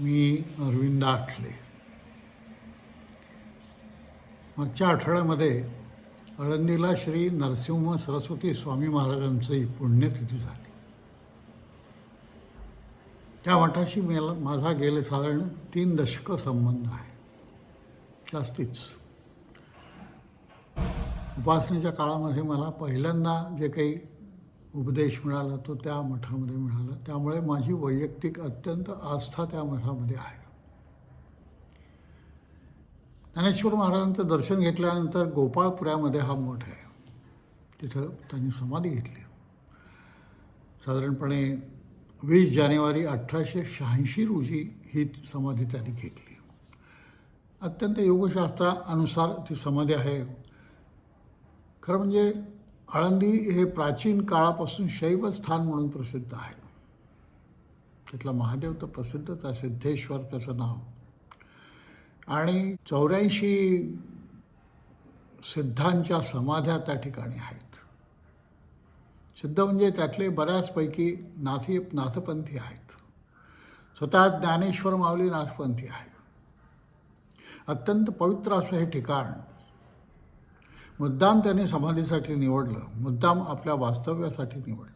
मी अरविंद आठले. मागच्या आठवड्यामध्ये अळंदीला श्री नरसिंह सरस्वती स्वामी महाराजांची पुण्यतिथी झाली. त्या मठाशी मला माझा गेले साधारण तीन दशकं संबंध आहे जास्तीच. उपासनेच्या काळामध्ये मला पहिल्यांदा जे काही उपदेश मिळाला तो त्या मठामध्ये मिळाला. त्यामुळे माझी वैयक्तिक अत्यंत आस्था त्या मठामध्ये आहे. ज्ञानेश्वर महाराजांचं दर्शन घेतल्यानंतर गोपाळपुऱ्यामध्ये हा मठ आहे. तिथं त्यांनी समाधी घेतली. साधारणपणे वीस जानेवारी अठराशे शहाऐंशी रोजी ही समाधी त्यांनी घेतली. अत्यंत योगशास्त्रानुसार ती समाधी आहे. खरं म्हणजे आळंदी हे प्राचीन काळापासून शैव स्थान म्हणून प्रसिद्ध आहे. तिथला महादेव तर प्रसिद्धच आहे सिद्धेश्वर त्याचं नाव. आणि चौऱ्याऐंशी सिद्धांच्या समाध्या त्या ठिकाणी आहेत. सिद्ध म्हणजे त्यातले बऱ्याचपैकी नाथी नाथपंथी आहेत. स्वतः ज्ञानेश्वर माऊली नाथपंथी आहे. अत्यंत पवित्र असं हे ठिकाण मुद्दाम त्यांनी समाधीसाठी निवडलं मुद्दाम आपल्या वास्तव्यासाठी निवडलं.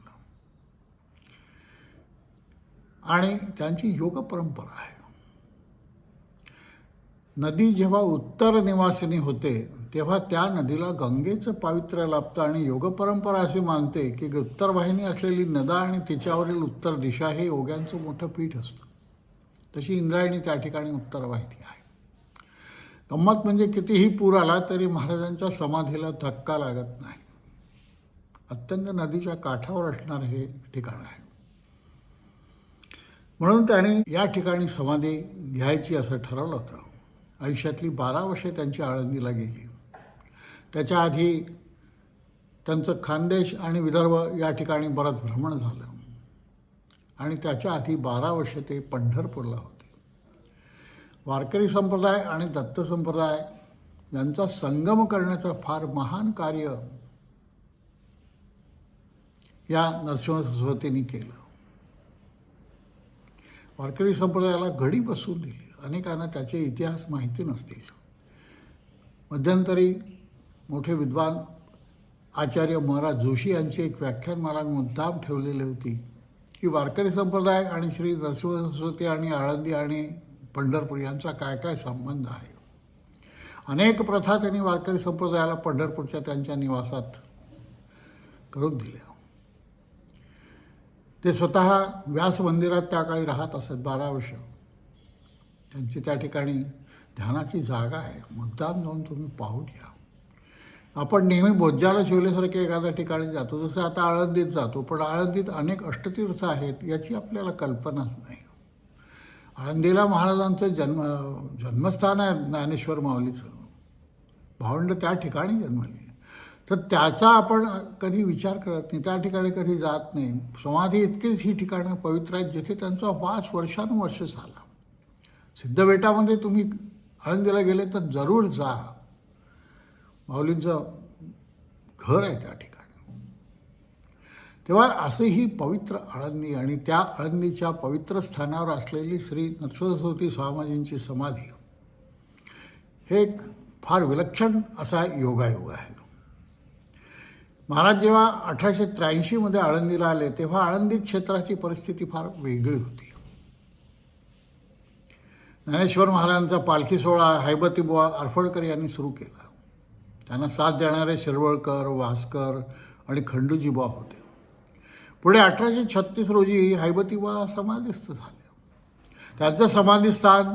आणि त्यांची योग परंपरा आहे. नदी जेव्हा उत्तर निवासिनी होते तेव्हा त्या नदीला गंगेचं पावित्र्य लाभतं आणि योग परंपरा अशी मानते की उत्तर वाहिनी असलेली नदा आणि तिच्यावरील उत्तर दिशा हे योग्यांचं मोठं पीठ असतं. तशी इंद्रायणी त्या ठिकाणी उत्तर वाहिनी आहे. गंमत म्हणजे कितीही पूर आला तरी महाराजांच्या समाधीला धक्का लागत नाही. अत्यंत नदीच्या काठावर असणारं हे ठिकाण आहे. म्हणून त्याने या ठिकाणी समाधी घ्यायची असं ठरवलं होतं. आयुष्यातली बारा वर्षे त्यांची आळंदीला गेली. त्याच्या आधी त्यांचं खानदेश आणि विदर्भ या ठिकाणी बरंच भ्रमण झालं. आणि त्याच्या आधी बारा वर्षे ते पंढरपूरला होते. वारकरी संप्रदाय आणि दत्त संप्रदाय यांचा संगम करण्याचं फार महान कार्य या नरसिंह सरस्वतींनी केलं. वारकरी संप्रदायाला घडी बसवून दिली. अनेकांना त्याचे इतिहास माहिती नसतील. मध्यंतरी मोठे विद्वान आचार्य महाराज जोशी यांची एक व्याख्यान मला मुद्दाम ठेवलेली होती की वारकरी संप्रदाय आणि श्री नरसिंह सरस्वती आणि आळंदी आणि पंढरपूर यांचा काय काय संबंध आहे? अनेक प्रथा त्यांनी वारकरी संप्रदायाला पंढरपूरच्या त्यांच्या निवासात करून दिल्या. ते स्वतः व्यास मंदिरात त्या काळी राहत असत बारा वर्ष. त्यांची त्या ठिकाणी ध्यानाची जागा आहे. मुद्दाम जाऊन तुम्ही पाहू घ्या आपण नेहमी बोज्जाला शिवल्यासारखे एखाद्या ठिकाणी जातो. जसं आता आळंदीत जातो पण आळंदीत अनेक अष्टतीर्थ आहेत याची आपल्याला कल्पनाच नाही. आळंदीला महाराजांचं जन्म जन्मस्थान आहे ज्ञानेश्वर माऊलीचं. भावंड त्या ठिकाणी जन्मली. तर त्याचा आपण कधी विचार करत नाही. त्या ठिकाणी कधी जात नाही. समाधी इतकीच ही ठिकाणं पवित्र आहेत जिथे त्यांचा वास वर्षानुवर्ष झाला. सिद्धबेटामध्ये तुम्ही आळंदीला गेले तर जरूर जा. माऊलींचं घर आहे त्या ठिकाणी. तेव्हा असे ही पवित्र आळंदी आणि त्या आळंदीच्या पवित्र स्थानावर असलेली श्री नरसरस्वती स्वामीजींची समाधी हे एक फार विलक्षण असा योगायोग आहे. महाराज जेव्हा अठराशे त्र्याऐंशीमध्ये आळंदीला आले तेव्हा आळंदी क्षेत्राची परिस्थिती फार वेगळी होती. ज्ञानेश्वर महाराजांचा पालखी सोहळा हैबतीबुवा अरफळकर यांनी सुरू केला. त्यांना साथ देणारे शिरवळकर वासकर आणि खंडूजीबा होते. पुढे अठराशे छत्तीस रोजी हैबतीबा समाधिस्थ झाले. त्यांचं समाधीस्थान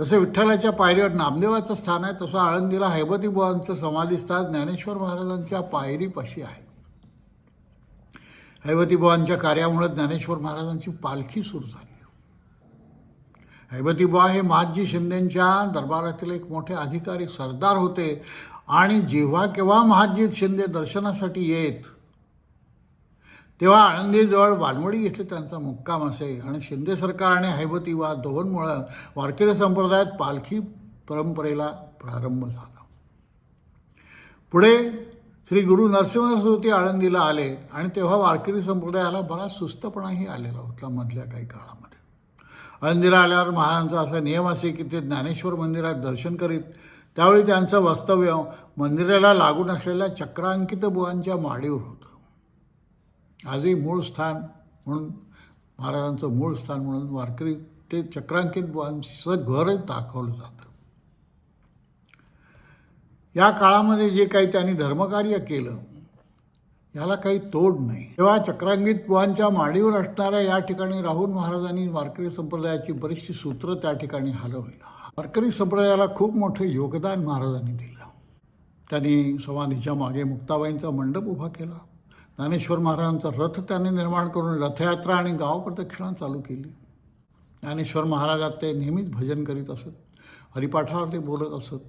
जसं विठ्ठलाच्या पायरीवर नामदेवाचं स्थान आहे तसं आळंदीला हैबतीबुवांचं समाधीस्थान ज्ञानेश्वर महाराजांच्या पायरीपाशी आहे. हैबतीबुवांच्या कार्यामुळे ज्ञानेश्वर महाराजांची पालखी सुरू झाली. हैबतीबुवा हे महाजी शिंदेंच्या दरबारातील एक मोठे अधिकारी सरदार होते. आणि जेव्हा केव्हा महाजी शिंदे दर्शनासाठी येत तेव्हा आळंदीजवळ वानवडी इथे त्यांचा मुक्काम असे आणि शिंदे सरकार आणि हैबतीबा दोघांमुळं वारकरी संप्रदायात पालखी परंपरेला प्रारंभ झाला. पुढे श्री गुरु नरसिंह आळंदीला आले आणि तेव्हा वारकरी संप्रदायाला बराच सुस्तपणाही आलेला होता मधल्या काही काळामध्ये. आळंदीला आल्यावर महाराजांचा असा नियम असे की ते ज्ञानेश्वर मंदिरात दर्शन करीत त्यावेळी त्यांचं वास्तव्य मंदिराला लागून असलेल्या चक्रांकित बुवांच्या माडीवर होतं. आजही मूळ स्थान म्हणून महाराजांचं मूळ स्थान म्हणून वारकरी ते चक्रांकित बुवांचं घर दाखवलं जातं. या काळामध्ये जे काही त्यांनी धर्मकार्य केलं याला काही तोड नाही. तेव्हा चक्रांकित बुवांच्या माडीवर असणाऱ्या या ठिकाणी राहून महाराजांनी वारकरी संप्रदायाची बरीचशी सूत्र त्या ठिकाणी हलवली. वारकरी संप्रदायाला खूप मोठं योगदान महाराजांनी दिलं. त्यांनी समाधीच्या मागे मुक्ताबाईंचा मंडप उभा केला. ज्ञानेश्वर महाराजांचा रथ त्यांनी निर्माण करून रथयात्रा आणि गाव प्रदक्षिणा चालू केली. ज्ञानेश्वर महाराजात ते नेहमीच भजन करीत असत हरिपाठावर ते बोलत असत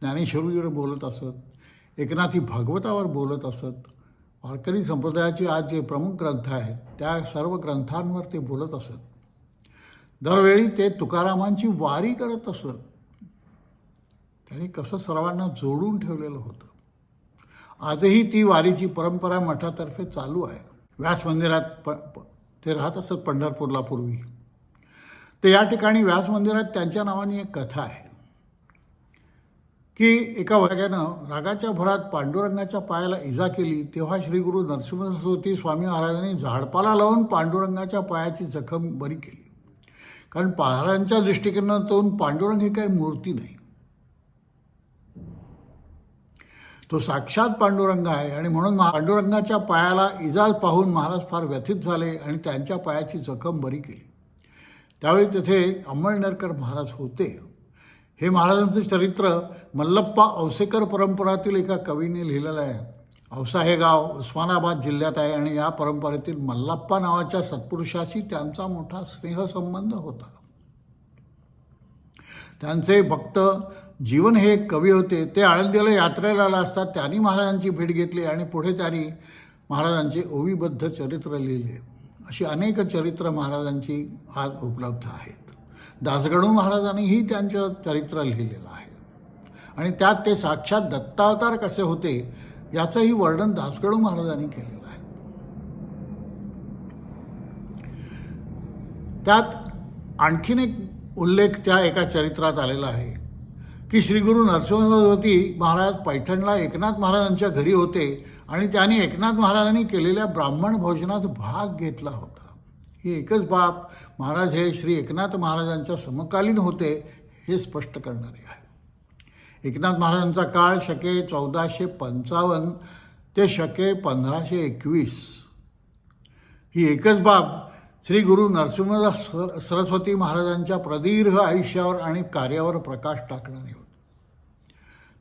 ज्ञानेश्वरीवर बोलत असत एकनाथी भागवतावर बोलत असत. वारकरी संप्रदायाचे आज जे प्रमुख ग्रंथ आहेत त्या सर्व ग्रंथांवर ते बोलत असत. दरवेळी ते तुकारामांची वारी करत असत. त्यांनी कसं सर्वांना जोडून ठेवलेलं होतं? आजही ती वारीची परंपरा मठातर्फे चालू आहे. व्यास मंदिरात प प- ते राहत असत पंढरपूरला पूर्वी. तर या ठिकाणी व्यास मंदिरात त्यांच्या नावाने एक कथा आहे. की एका वर्गानं रागाच्या भरात पांडुरंगाच्या पायाला इजा केली तेव्हा श्री गुरु नरसिंह सरस्वती स्वामी महाराजांनी झाडपाला लावून पांडुरंगाच्या पायाची जखम बरी केली. कारण महाराजांच्या दृष्टिकोनातून पांडुरंग ही काही मूर्ती नाही. तो साक्षात पांडुरंग आहे आणि म्हणून पांडुरंगाच्या पायाला इजा पाहून महाराज फार व्यथित झाले आणि त्यांच्या पायाची जखम बरी केली. त्यावेळी तिथे अंमळनेरकर महाराज होते. हे महाराजांचं चरित्र मल्लप्पा औसेकर परंपरातील एका कवीने लिहिलेलं आहे. औसा हे गाव उस्मानाबाद जिल्ह्यात आहे आणि या परंपरेतील मल्लप्पा नावाच्या सत्पुरुषाशी त्यांचा मोठा स्नेहसंबंध होता. त्यांचे भक्त जीवन हे एक कवी होते ते आळंदीला यात्रेला आला असता त्यांनी महाराजांची भेट घेतली आणि पुढे त्यांनी महाराजांचे ओवीबद्ध चरित्र लिहिले. अशी अनेक चरित्र महाराजांची आज उपलब्ध आहेत. दासगणू महाराजांनीही त्यांचं चरित्र लिहिलेलं आहे. आणि त्यात ते साक्षात दत्तावतार कसे होते याचंही वर्णन दासगणू महाराजांनी केलेलं आहे. त्यात आणखीन एक उल्लेख त्या एका चरित्रात आलेला आहे. की श्री गुरु नरसिंहवती महाराज पैठणला एकनाथ महाराजांच्या घरी होते आणि त्यांनी एकनाथ महाराजांनी केलेल्या ब्राह्मण भोजनात भाग घेतला होता. ही एकच बाब महाराज हे श्री एकनाथ महाराजांच्या समकालीन होते हे स्पष्ट करणारे आहे. एकनाथ महाराजांचा काळ शके चौदाशे पंचावन्न ते शके पंधराशे एकवीस. ही एकच बाब श्री गुरु नरसिंहदास सर- सरस्वती महाराजांच्या प्रदीर्घ आयुष्यावर आणि कार्यावर प्रकाश टाकणारे होते.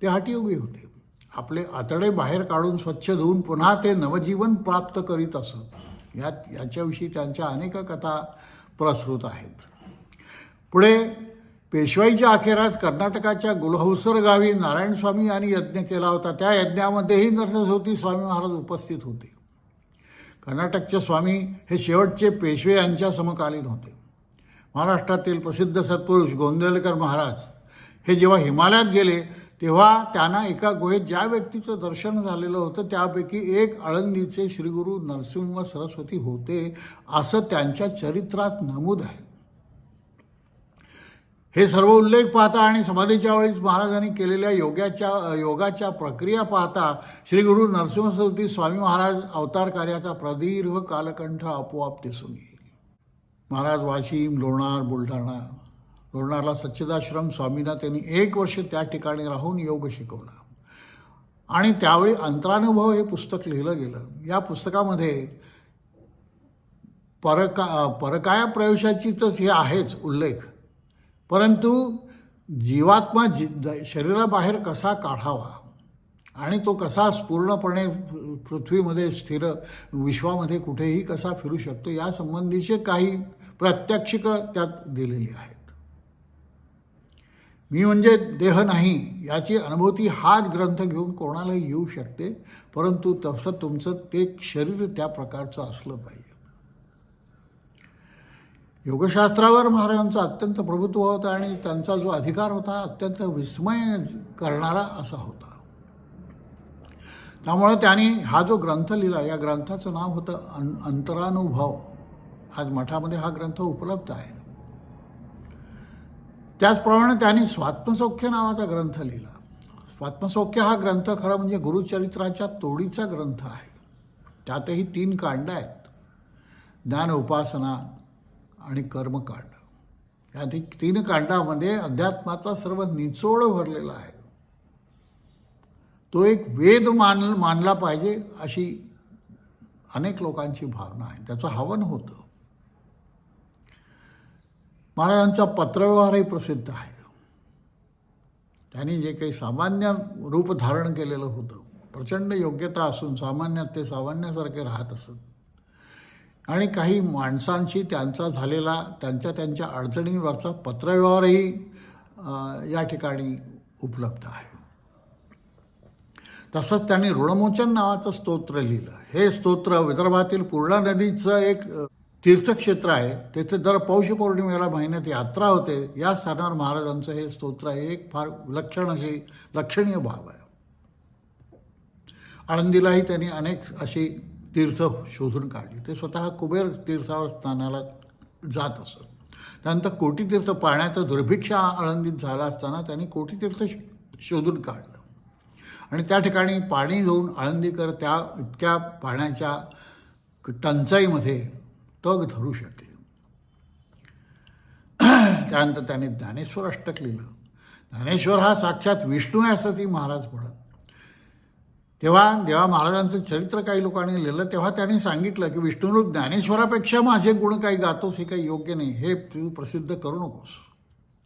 ते हटयोगी होते. आपले आतडे बाहेर काढून स्वच्छ धुवून पुन्हा ते नवजीवन प्राप्त करीत असत. या याच्याविषयी त्यांच्या अनेक कथा प्रसृत आहेत. पुढे पेशवाईच्या अखेरात कर्नाटकाच्या गुलहौसर गावी नारायणस्वामी यांनी यज्ञ केला होता. त्या यज्ञामध्येही नरसस्वती स्वामी महाराज उपस्थित होते. कर्नाटकचे स्वामी हे शेवटचे पेशवे यांच्या समकालीन होते. महाराष्ट्रातील प्रसिद्ध सत्पुरुष गोंदेलकर महाराज हे जेव्हा हिमालयात गेले तेव्हा त्यांना एका गुहेत ज्या व्यक्तीचं दर्शन झालेलं होतं त्यापैकी एक आळंदीचे श्रीगुरू नरसिंह सरस्वती होते असं त्यांच्या चरित्रात नमूद आहे. हे सर्व उल्लेख पाहता आणि समाधीच्या वेळेस महाराजांनी केलेल्या योगाच्या योगाच्या प्रक्रिया पाहता श्री गुरु नरसिंह स्वामी महाराज अवतार कार्याचा प्रदीर्घ कालकंठ आपोआप दिसून येईल. महाराज वाशिम लोणार बुलढाणा लोणारला सच्चिदाश्रम स्वामींना त्यांनी एक वर्ष त्या ठिकाणी राहून योग शिकवला. आणि त्यावेळी अंतरानुभव हे पुस्तक लिहिलं गेलं. या पुस्तकामध्ये परका परकाया प्रवेशाची तर हे आहेच उल्लेख. परंतु जीवात्मा जी शरीराबाहेर कसा काढावा आणि तो कसा पूर्णपणे पृथ्वीमध्ये स्थिर विश्वामध्ये कुठेही कसा फिरू शकतो या संबंधीचे काही प्रात्यक्षिक त्यात दिलेली आहेत. मी म्हणजे देह नाही याची अनुभूती हाच ग्रंथ घेऊन कोणालाही येऊ शकते परंतु तसं तुमचं ते शरीर त्या प्रकारचं असलं पाहिजे. योगशास्त्रावर महाराजांचं अत्यंत प्रभुत्व होता आणि त्यांचा जो अधिकार होता अत्यंत विस्मय करणारा असा होता. त्यामुळे त्यांनी हा जो ग्रंथ लिहिला या ग्रंथाचं नाव होतं अं अंतरानुभव. आज मठामध्ये हा ग्रंथ उपलब्ध आहे. त्याचप्रमाणे त्यांनी स्वात्मसौख्य नावाचा ग्रंथ लिहिला. स्वात्मसौख्य हा ग्रंथ खरं म्हणजे गुरुचरित्राच्या तोडीचा ग्रंथ आहे. त्यातही तीन कांड आहेत. ज्ञान उपासना आणि कर्मकांड या तीन कांडामध्ये अध्यात्माचा सर्व निचोड भरलेला आहे. तो एक वेद मान मानला पाहिजे अशी अनेक लोकांची भावना आहे. त्याचं हवन होतं. महाराजांचा पत्रव्यवहारही प्रसिद्ध आहे. त्यांनी जे काही सामान्य रूप धारण केलेलं होतं प्रचंड योग्यता असून सामान्यात ते सामान्यासारखे राहत असत. आणि काही माणसांशी त्यांचा झालेला त्यांच्या त्यांच्या अडचणींवरचा पत्रव्यवहारही या ठिकाणी उपलब्ध आहे. तसंच त्यांनी ऋणमोचन नावाचं स्तोत्र लिहिलं. हे स्तोत्र विदर्भातील पूर्णा नदीचं एक तीर्थक्षेत्र आहे. तेथे दर पौष पौर्णिमेला महिन्यात यात्रा होते. या स्थानावर महाराजांचं हे स्तोत्र आहे. एक फार विलक्षण अशी लक्षणीय भाव आहे. आळंदीलाही त्यांनी अनेक अशी तीर्थ शोधून काढली. ते स्वतः कुबेर तीर्थावर स्नानाला जात असत. त्यानंतर कोटीतीर्थ पाण्याचं दुर्भिक्षा आळंदीत झाला असताना त्यांनी कोटीतीर्थ शोधून काढलं. आणि त्या ठिकाणी पाणी घेऊन आळंदीकर त्या इतक्या पाण्याच्या टंचाईमध्ये तग धरू शकले. त्यानंतर त्यांनी ज्ञानेश्वर अष्टक लिहिलं. ज्ञानेश्वर हा साक्षात विष्णू आहे असं ती महाराज म्हणत तेव्हा जेव्हा महाराजांचं चरित्र काही लोकांनी लिहिलं तेव्हा त्यांनी सांगितलं की विष्णुरूप ज्ञानेश्वरापेक्षा माझे गुण काही गातोस हे काही योग्य नाही. हे तू प्रसिद्ध करू नकोस.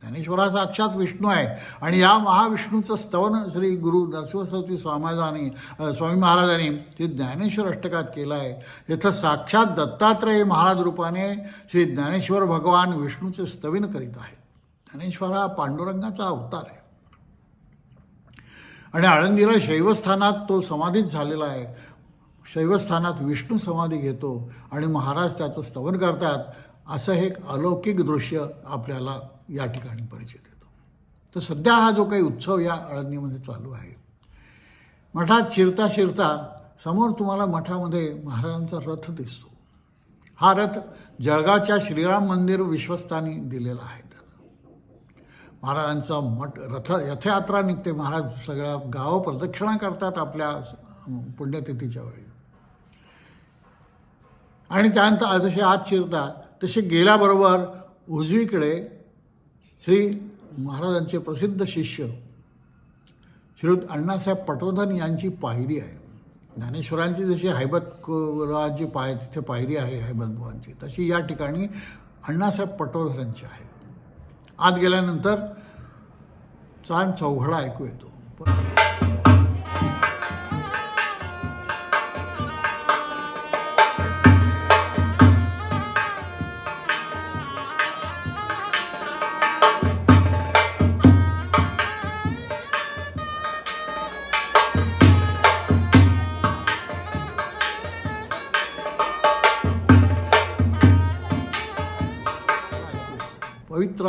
ज्ञानेश्वर हा साक्षात विष्णू आहे. आणि या महाविष्णूचं स्तवन श्री गुरु नरसिंहस्वती स्वामाजांनी स्वामी महाराजांनी ते ज्ञानेश्वर अष्टकात केलं आहे. तिथं साक्षात दत्तात्रय महाराज रूपाने श्री ज्ञानेश्वर भगवान विष्णूचे स्तवन करीत आहेत. ज्ञानेश्वर हा पांडुरंगाचा अवतार आहे. आणि आळंदीला शैवस्थानात तो समाधीत झालेला आहे. शैवस्थानात विष्णू समाधी घेतो आणि महाराज त्याचं स्तवन करतात असं हे एक अलौकिक दृश्य आपल्याला या ठिकाणी परिचय देतो तर सध्या हा जो काही उत्सव या आळंदीमध्ये चालू आहे मठात शिरता शिरता समोर तुम्हाला मठामध्ये महाराजांचा रथ दिसतो. हा रथ जळगावच्या श्रीराम मंदिर विश्वस्तानी दिलेला आहे. महाराजांचा मठ रथ रथयात्रा निघते. महाराज सगळ्या गावं प्रदक्षिणा करतात आपल्या पुण्यतिथीच्या वेळी. आणि त्यानंतर जसे आत शिरता तसे गेल्याबरोबर उजवीकडे श्री महाराजांचे प्रसिद्ध शिष्य श्रीयुत अण्णासाहेब पटवर्धन यांची पायरी आहे. ज्ञानेश्वरांची जशी हैबत राची पाय तिथे पायरी आहे हैबत तशी या ठिकाणी अण्णासाहेब पटवर्धनांची आहे. आत गेल्यानंतर छान चौघडा ऐकू येतो.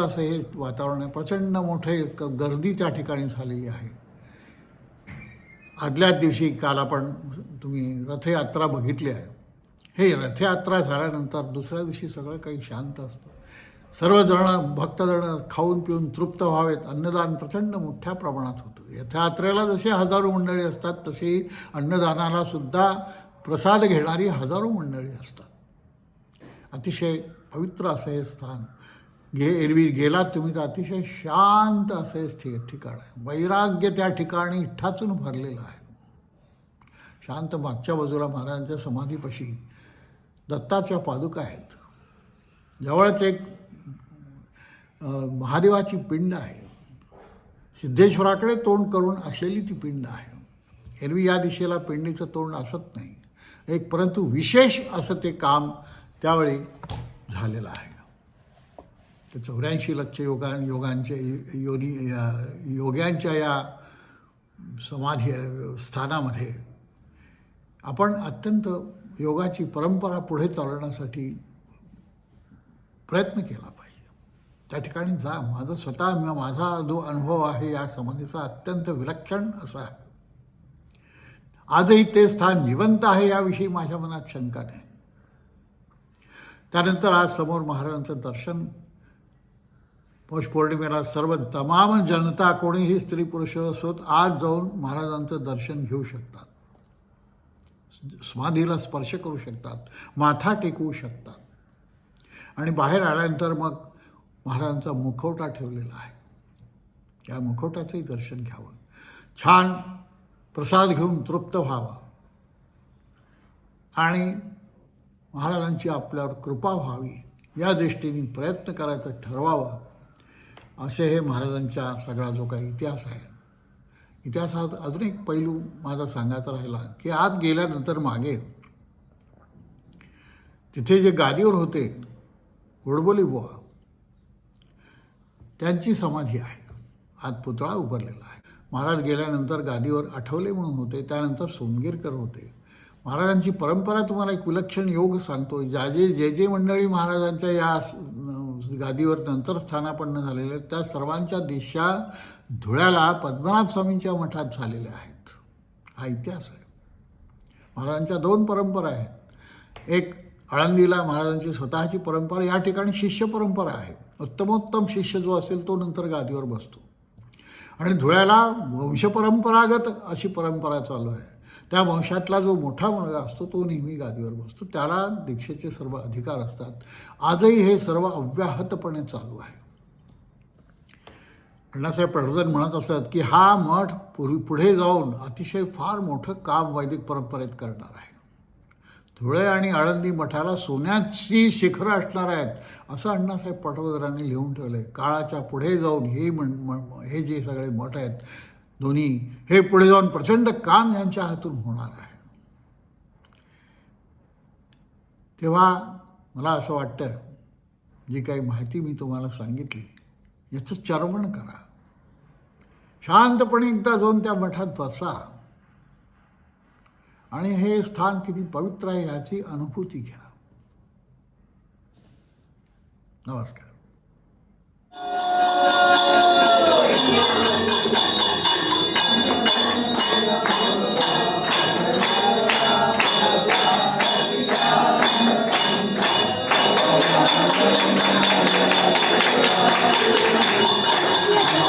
असं हे वातावरण आहे. प्रचंड मोठे गर्दी त्या ठिकाणी झालेली आहे. आदल्याच दिवशी काल आपण तुम्ही रथयात्रा बघितली आहे. हे रथयात्रा झाल्यानंतर दुसऱ्या दिवशी सगळं काही शांत असतं. सर्वजण भक्तजण खाऊन पिऊन तृप्त व्हावेत. अन्नदान प्रचंड मोठ्या प्रमाणात होतं. रथयात्रेला जसे हजारो मंडळी असतात तशी अन्नदानाला सुद्धा प्रसाद घेणारी हजारो मंडळी असतात. अतिशय पवित्र असं हे स्थान. घे एरवी गेलात तुम्ही तर अतिशय शांत असे हे ठि ठिकाण आहे. वैराग्य त्या ठिकाणी ठाचून भरलेलं आहे. शांत मागच्या बाजूला महाराजांच्या समाधीपाशी दत्ताच्या पादुका आहेत. जवळच एक महादेवाची पिंड आहे. सिद्धेश्वराकडे तोंड करून असलेली ती पिंड आहे. एरवी या दिशेला पिंडीचं तोंड असत नाही. एक परंतु विशेष असं ते काम त्यावेळी झालेलं आहे. तर चौऱ्याऐंशी लक्ष योगा योगांच्या योनी योग्यांच्या या समाधी स्थानामध्ये आपण अत्यंत योगाची परंपरा पुढे चालवण्यासाठी प्रयत्न केला पाहिजे. त्या ठिकाणी जा माझं स्वतः माझा जो अनुभव आहे या समाधीचा अत्यंत विलक्षण असा आहे. आजही ते स्थान जिवंत आहे याविषयी माझ्या मनात शंका नाही. त्यानंतर आज समोर महाराजांचं दर्शन पौष पौर्णिमेला सर्व तमाम जनता कोणीही स्त्री पुरुष असोत आज जाऊन महाराजांचं दर्शन घेऊ शकतात. समाधीला स्पर्श करू शकतात. माथा टेकवू शकतात. आणि बाहेर आल्यानंतर मग महाराजांचा मुखवटा ठेवलेला आहे. त्या मुखवटाचंही दर्शन घ्यावं. छान प्रसाद घेऊन तृप्त व्हावा. आणि महाराजांची आपल्यावर कृपा व्हावी. या दृष्टीने प्रयत्न करायचं ठरवावं. असे हे महाराजांच्या सगळा जो काही इतिहास आहे. इतिहासात अजून एक पैलू माझा सांगायचा राहिला की आत गेल्यानंतर मागे तिथे जे गादीवर होते गोडबोली बुवा त्यांची समाधी आहे. आत पुतळा उभारलेला आहे. महाराज गेल्यानंतर गादीवर आठवले म्हणून होते त्यानंतर सोमगीरकर होते. महाराजांची परंपरा तुम्हाला एक विलक्षण योग सांगतो ज्या जे जे जे मंडळी महाराजांच्या या गादीवर नंतर स्थानापन्न झालेले त्या सर्वांच्या दिशा धुळ्याला पद्मनाभ स्वामींच्या मठात झालेल्या आहेत. हा इतिहास आहे. महाराजांच्या दोन परंपरा आहेत. एक आळंदीला महाराजांची स्वतःची परंपरा या ठिकाणी शिष्य परंपरा आहे. उत्तमोत्तम शिष्य जो असेल तो नंतर गादीवर बसतो. आणि धुळ्याला वंशपरंपरागत अशी परंपरा चालू आहे. त्या वंशातला जो मोठा मुलगा असतो तो नेहमी गादीवर बसतो. त्याला दीक्षेचे सर्व अधिकार असतात. आजही हे सर्व अव्याहतपणे चालू आहे. अण्णासाहेब प्रबोधन म्हणत असतात की हा मठ पूर्वी पुढे जाऊन अतिशय फार मोठं काम वैदिक परंपरेत करणार आहे. धुळे आणि आळंदी मठाला सोन्याची शिखरं असणार आहेत असं अण्णासाहेब पटवर्धनांनी लिहून ठेवलं आहे काळाच्या पुढे जाऊन हे म्हण हे जे सगळे मठ आहेत दोन्ही. हे पुढे जाऊन प्रचंड काम यांच्या हातून होणार आहे. तेव्हा मला असं वाटतं जी काही माहिती मी तुम्हाला सांगितली याचं चरवण करा. शांतपणे एकदा जाऊन त्या मठात बसा. आणि हे स्थान किती पवित्र आहे याची अनुभूती घ्या. नमस्कार. Thank you.